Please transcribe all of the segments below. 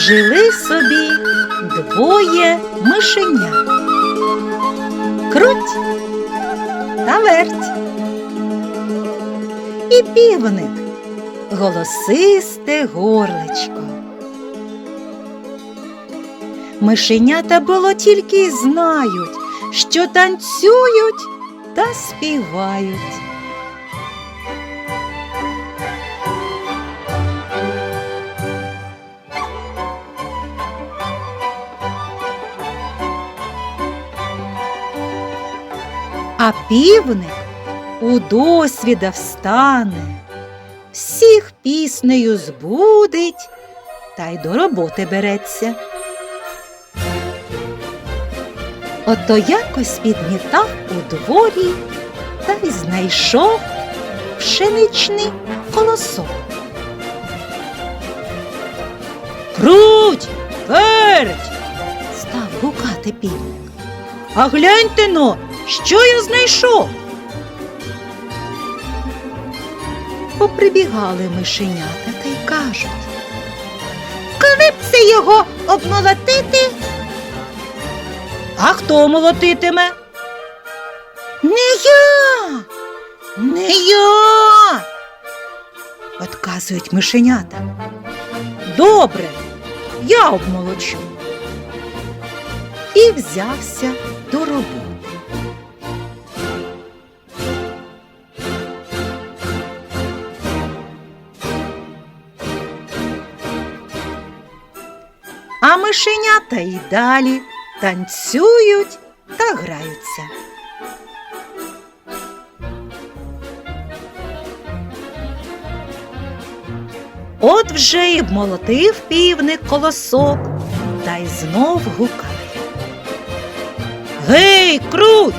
Жили собі двоє мишенят. Круть та верть. І півник голосисте горличко. Мишенята було тільки й знають, що танцюють та співають. А півник у досвіда встане, всіх піснею збудить та й до роботи береться. Ото якось підмітав у дворі та й знайшов пшеничний колосок. Круть, верть, став гукати півник. А гляньте но, що я знайшов. Поприбігали мишенята та й кажуть. Коли б це його обмолотити? А хто молотитиме? Не я, не я. Отказують мишенята. Добре, я обмолочу. І взявся до роботи. А мишенята й далі танцюють та граються. От вже й вмолотив півник колосок та й знов гукає. Гей, круть!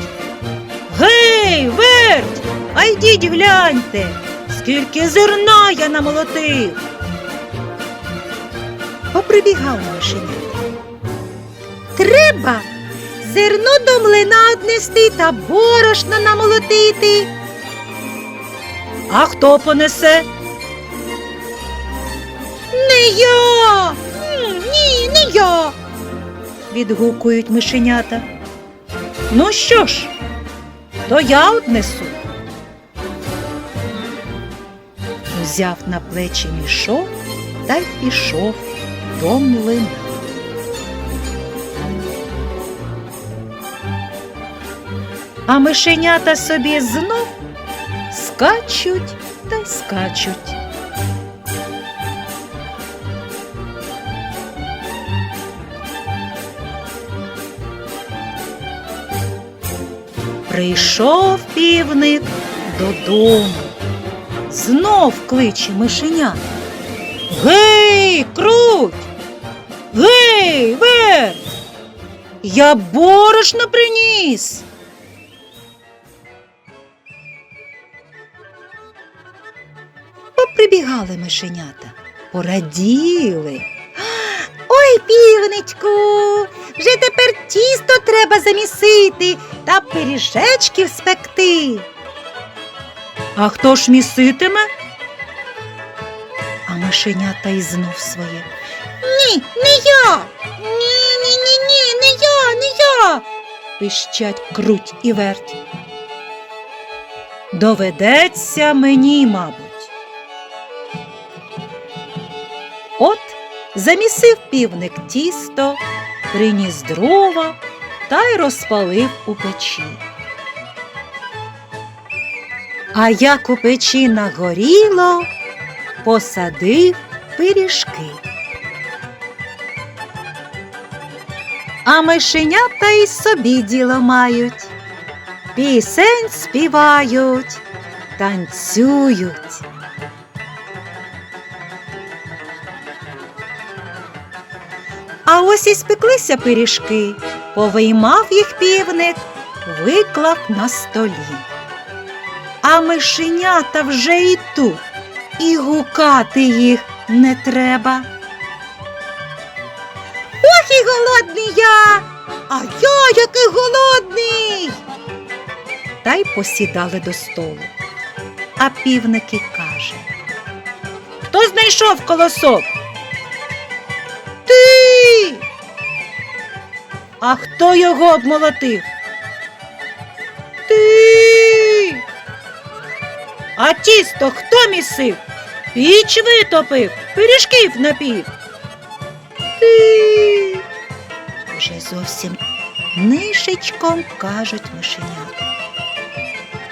Гей, верть! А йдіть гляньте, скільки зерна я намолотив. Поприбігав мишенята. Треба зерно до млина однести та борошна намолотити. А хто понесе? Не я. Ні, не я. відгукують мишенята. Ну що ж, то я однесу. Взяв на плечі мішок та й пішов до млина. А мишенята собі знов скачуть та й скачуть. Прийшов півник додому. Знов кличе мишеня. Гей, круть! Гей, вер! Я борошно приніс. Поприбігали мишенята, пораділи. Ой, півничку, вже тепер тісто треба замісити та пиріжечків спекти. А хто ж міситиме? Мишенята й знов своє. Ні, не я. Ні, ні, ні, ні, не я, не я. Пищать круть і верть. Доведеться мені, мабуть. От замісив півник тісто, приніс дрова та й розпалив у печі. А як у печі нагоріло, посадив пиріжки. А мишенята й собі діло мають, пісень співають, танцюють. А ось і спеклися пиріжки, повиймав їх півник, виклав на столі. А мишенята вже і тут, і гукати їх не треба. Ох і голодний я, а я який голодний. Та й посідали до столу. А півники каже Хто знайшов колосок? Ти. А хто його обмолотив? А тісто хто місив? Піч витопив, пиріжків напів. Ти. Вже зовсім нишечком кажуть мишенята.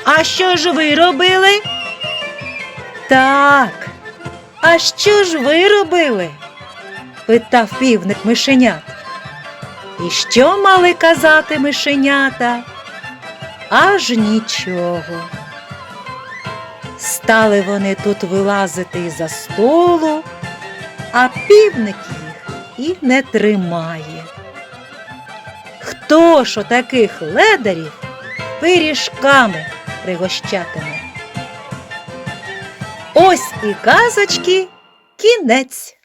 А що ж ви робили? Так. А що ж ви робили? питав півник мишенят. І що мали казати мишенята? Аж нічого. Стали вони тут вилазити із-за столу, а півник їх і не тримає. Хто ж отаких ледарів пиріжками пригощатиме? Ось і казочки кінець.